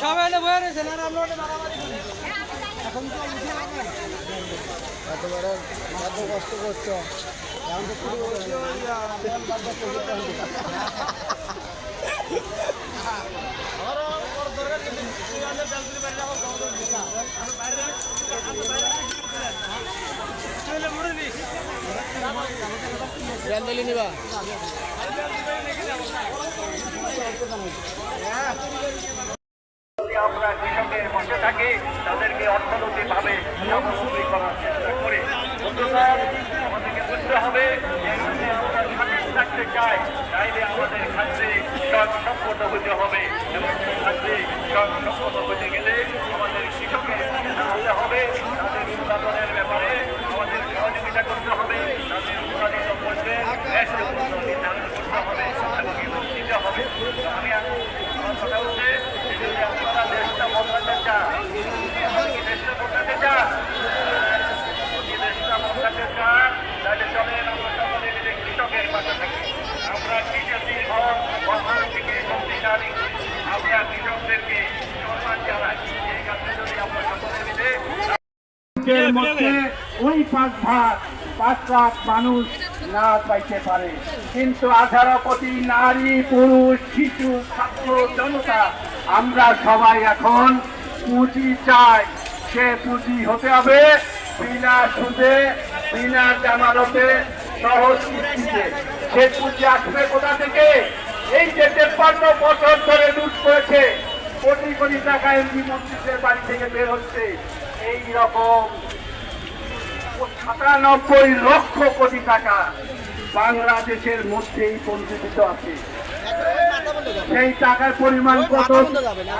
সবাই এনে বয়ে রয়েছেন আর আমরা ওটা মারামারি করি। এত কষ্ট করছ এখন তো শুরু হচ্ছে ওই, আহ, তেল বাজার করে দিতে হবে। র্যান্ডেলি নিবা যদি আমরা কৃষকের পাশে থাকি, তাদেরকে অর্থনৈতিকভাবে স্বাবলম্বী করার করি। আমাদেরকে বুঝতে হবে যে থাকতে চাই। তাইলে আমাদের খাদ্যে সব সম্পন্ন হতে হবে এবং সেই খাদ্যে হতে গেলে আমাদের কৃষকের জানতে হবে, তাদের উৎপাদনের ব্যাপারে আমাদের সহযোগিতা করতে হবে, তাদের দিতে হবে। আমি কথা হচ্ছে যে যদি আপনারা দেশটা বদলাতে চান আপনারা কি দেশটা বদলাতে চান যদি দেশটা বদলাতে চান তাহলে চলেন আমরা সকলে মিলে কৃষকের পাশে থাকি আমরা নারী, পুরুষ ছাত্র, জনতা, আমরা সবাই এখন পুঁজি চাই। সে পুঁজি হতে হবে বিনা সুদে, বিনা জামানতে, সহজ সে পুঁজি আসবে কোথা থেকে? এই যে তেপ্পান্ন বছর ধরে লুট করেছে কোটি কোটি টাকা এমপি মন্ত্রীদের বাড়ি থেকে বের হচ্ছে। এই রকম সাতানব্বই লক্ষ কোটি টাকা বাংলাদেশের মধ্যেই পঞ্জীকৃত আছে। সেই টাকার পরিমাণ কত?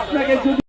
আপনাকে যদি